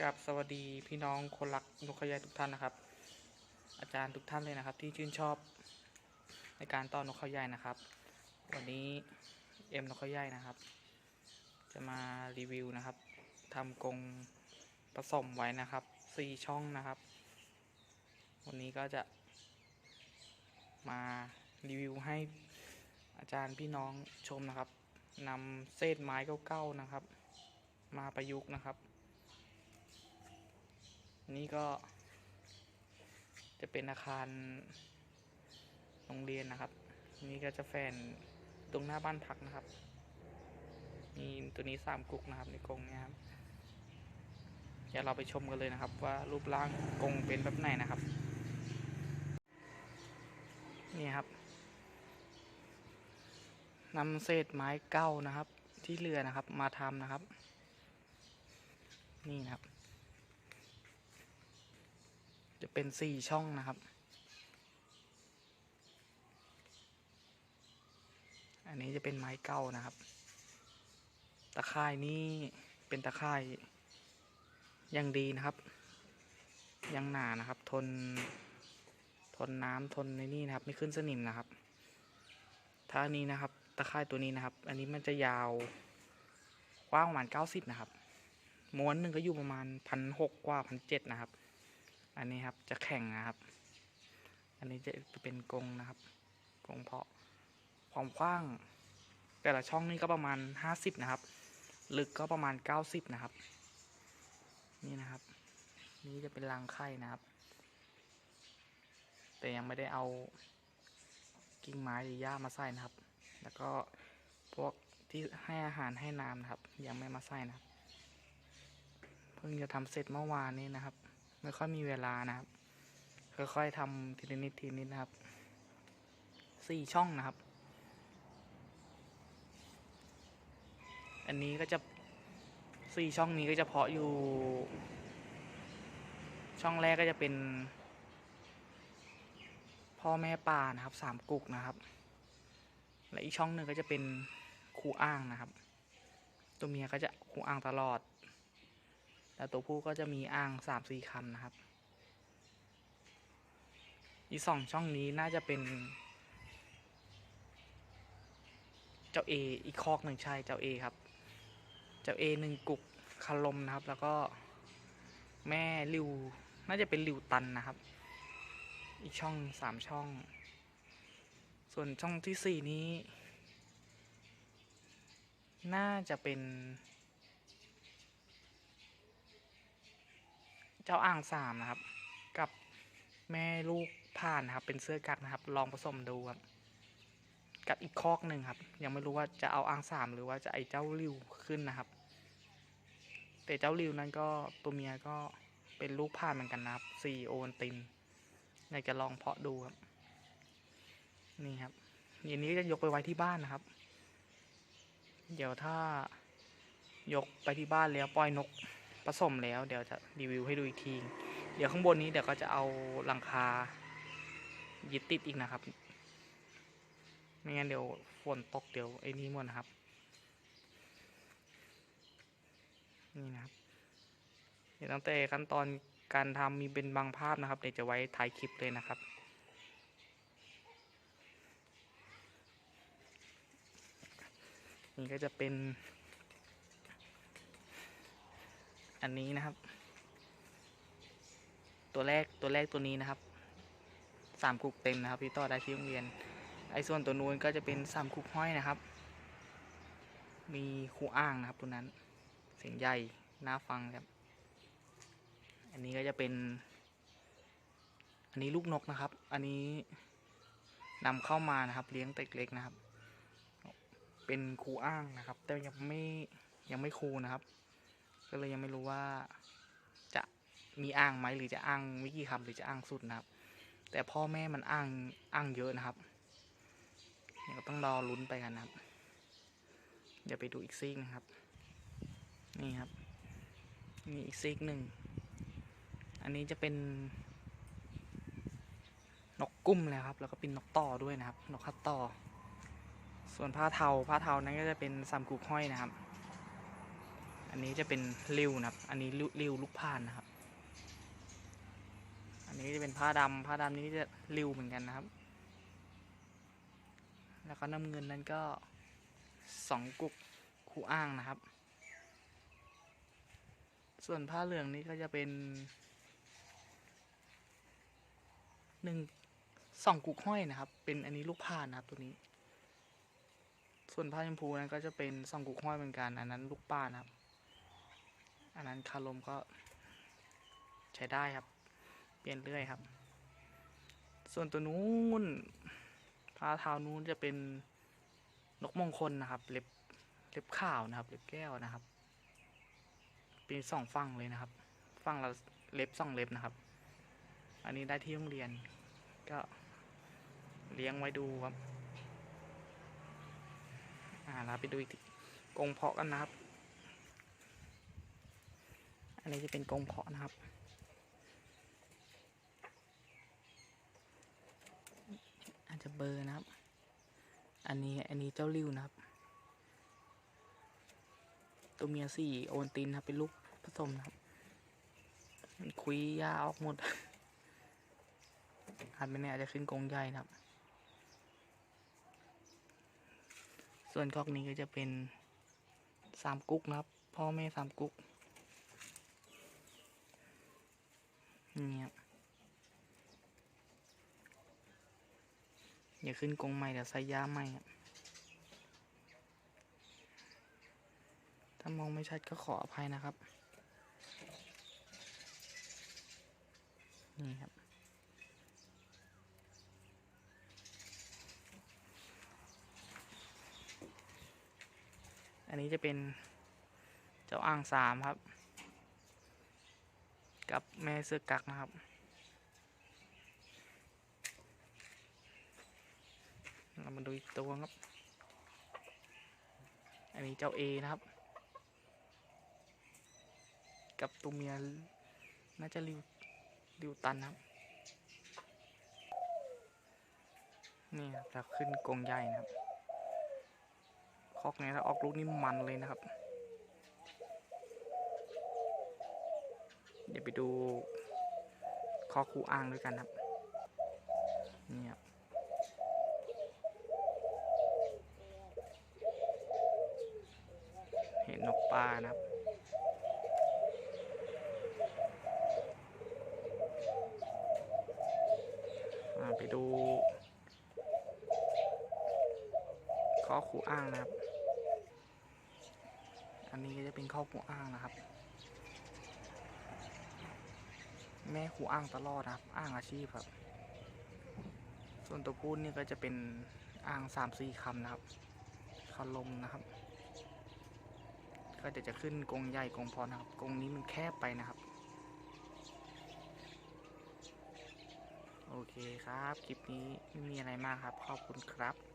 กับสวัสดีพี่น้องคนรักนกขยายทุกท่านนะครับ อาจารย์ทุกท่านเลยนะครับ ที่ชื่นชอบในการต้อนนกเขาใหญ่นะครับ วันนี้เอ็มนกเขาใหญ่นะครับ จะมารีวิวนะครับทำกรงผสมไว้นะครับสี่ช่องนะครับ วันนี้ก็จะมารีวิวให้อาจารย์พี่น้องชมนะครับนำเศษไม้เก่าๆนะครับ มาประยุกต์นะครับ นี่ก็ จะเป็นอาคารโรงเรียนนะครับ นี่ก็จะแฟนตรงหน้าบ้านพักนะครับ มีตัวนี้สามกุกนะครับ ในกรงเนี่ยครับเดี๋ยวเราไปชมกันเลยนะครับ ว่ารูปร่างกรงเป็นแบบไหนนะครับ นี่ครับนำเศษไม้เก้านะครับ ที่เหลือนะครับ มาทำนะครับ นี่นะครับ จะเป็นสี่ช่องนะครับ อันนี้จะเป็นไม้เก้านะครับ ตะข่ายนี่เป็นตะข่ายยังดีนะครับ ยังหนานะครับ ทน ทนน้ำทนในนี่นะครับ ไม่ขึ้นสนิมนะครับ ถ้านนี้นะครับ ตะข่ายตัวนี้นะครับ อันนี้มันจะยาวกว้างประมาณเก้าสิบนะครับ ม้วนหนึ่งก็อยู่ประมาณพันหกกว่าพันเจ็ดนะครับ อันนี้ครับจะแข่งนะครับ อันนี้จะเป็นกรงนะครับกรงเพาะความกว้าง แต่ละช่องนี่ก็ประมาณห้าสิบนะครับ ลึกก็ประมาณเก้าสิบนะครับ นี่นะครับ นี่จะเป็นรังไข่นะครับ แต่ยังไม่ได้เอากิ่งไม้หรือหญ้ามาใส่นะครับ แล้วก็พวกที่ให้อาหารให้น้ำนะครับ ยังไม่มาใส่นะครับ เพิ่งจะทำเสร็จเมื่อวานนี้นะครับ ไม่ค่อยมีเวลานะครับค่อยๆทำทีละนิดทีนิดนะครับสี่ช่องนะครับ อันนี้ก็จะสี่ช่องนี้ก็จะเพาะอยู่ ช่องแรกก็จะเป็น พ่อแม่ป่านะครับสามกุกนะครับ และอีกช่องหนึ่งก็จะเป็นคูอ้างนะครับ ตัวเมียก็จะคูอ้างตลอด แล้วตัวผู้ก็จะมีอ่างสามสี่คันนะครับ อีสองช่องนี้น่าจะเป็น เจ้าเออีกคอกหนึ่งใช่เจ้าเอครับ เจ้าเอหนึ่งกุกคาลมนะครับ แล้วก็แม่ริวน่าจะเป็นริวตันนะครับ อีกช่องสามช่อง ส่วนช่องที่สี่นี้ น่าจะเป็น เจ้าอ่างสามนะครับ กับแม่ลูกผ่านนะครับ เป็นเสื้อกักนะครับ ลองผสมดูครับ กับอีกคอกหนึ่งครับ ยังไม่รู้ว่าจะเอาอ่างสามหรือว่าจะไอเจ้าริวขึ้นนะครับ แต่เจ้าริวนั้นก็ตัวเมียก็เป็นลูกผ่านเหมือนกันนะครับซีโอวันตินอยากจะลองเพาะดูครับ นี่ครับอย่างนี้จะยกไปไว้ที่บ้านนะครับ เดี๋ยวถ้ายกไปที่บ้านแล้วปล่อยนก ผสมแล้ว เดี๋ยวจะรีวิวให้ดูอีกที เดี๋ยวข้างบนนี้เดี๋ยวก็จะเอาหลังคายึดติดอีกนะครับ ไม่งั้นเดี๋ยวฝนตกเดี๋ยวไอ้นี่หมดนะครับ นี่นะครับเดี๋ยวตั้งแต่ขั้นตอนการทำมีเป็นบางภาพนะครับ เดี๋ยวจะไว้ท้ายคลิปเลยนะครับนี่ก็จะเป็น อันนี้นะครับ ตัวแรกตัวแรกตัวนี้นะครับสามกุกเต็มนะครับที่ต่อได้ที่โรงเรียน ไอ้ส่วนตัวนู้นก็จะเป็นสามกุกห้อยนะครับ มีคูอ้างนะครับตัวนั้น เสียงใหญ่น่าฟังครับ อันนี้ก็จะเป็น อันนี้ลูกนกนะครับ อันนี้นำเข้ามานะครับ เลี้ยงเต็กเล็กนะครับ เป็นคูอ้างนะครับ แต่ยังไม่ยังไม่คูนะครับ ก็เลยยังไม่รู้ว่าจะมีอ่างไหมหรือจะอ่างไม่กี่คำหรือจะอ่างสุดนะครับ แต่พ่อแม่มันอ่างอ่างเยอะนะครับเดี๋ยวก็ต้องรอลุ้นไปกันนะครับเดี๋ยวไปดูอีกซีกนะครับ นี่ครับมีอีกซีกหนึ่ง อันนี้จะเป็นนกกุ้มเลยครับ แล้วก็เป็นนกต่อด้วยนะครับ นกขัดต่อ ส่วนผ้าเทาผ้าเทานั้นก็จะเป็นสามกุกห้อยนะครับ อันนี้จะเป็นริ้วนะครับ อันนี้ริ้วลูกพานนะครับ อันนี้จะเป็นผ้าดำผ้าดำนี้จะริ้วเหมือนกันนะครับ แล้วก็น้ำเงินนั้นก็สองกุกคู่อ้างนะครับ ส่วนผ้าเหลืองนี้ก็จะเป็นหนึ่งสองกุกห้อยนะครับ เป็นอันนี้ลูกพานนะครับตัวนี้ ส่วนผ้าชมพูนั้นก็จะเป็นสองกุกห้อยเหมือนกัน อันนั้นลูกป้านะครับ อันนั้นคารมก็ใช้ได้ครับ เปลี่ยนเรื่อยครับ ส่วนตัวนู้นผ้าเท้านู้นจะเป็นนกมงคลนะครับ เล็บเล็บขาวนะครับ เล็บแก้วนะครับ เป็นสองฝั่งเลยนะครับฝั่งละเล็บสองเล็บนะครับ อันนี้ได้ที่โรงเรียน ก็เลี้ยงไว้ดูครับ อ่าเราไปดูอีกทีกงเพาะกันนะครับ อันนี้จะเป็นกรงเพาะนะครับ อาจจะเบอร์นะครับ อันนี้อันนี้เจ้าริ้วนะครับ ตัวเมียสี่โอนตินครับเป็นลูกผสมนะครับ มันคุยยาออกหมดอาจไม่แน่อาจจะขึ้นกรงใหญ่นะครับ ส่วนคอกนี้ก็จะเป็นสามกุ๊กนะครับ พ่อแม่สามกุ๊ก นี่ครับอย่าขึ้นกรงใหม่เดี๋ยวใส่ยาใหม่ครับถ้ามองไม่ชัดก็ขออภัยนะครับ นี่ครับ อันนี้จะเป็นเจ้าอ่างสามครับ กับแม่เสื้อกักนะครับ เรามาดูอีกตัวครับ อันนี้เจ้าเอนะครับ กับตัวเมียน่าจะริวริวตันครับ นี่ครับขึ้นกรงใหญ่นะครับคอกนี้ถ้าออกลูกนี่มันเลยนะครับ เดี๋ยวไปดูคอคูอ่างด้วยกันครับ นี่ครับเห็นนกปลานะครับไปดู ข้อคูอ้างนะครับ อันนี้ก็จะเป็นข้อคูอ้างนะครับ แม่คูอ้างตลอดนะครับอ้างอาชีพครับ ส่วนตัวพูดนี่ก็จะเป็นอ้างสามสี่คำนะครับคาลมนะครับ ก็เดี๋ยวจะขึ้นกรงใหญ่กรงพอนะครับกรงนี้มันแคบไปนะครับ โอเคครับ คลิปนี้ไม่มีอะไรมากครับ ขอบคุณครับ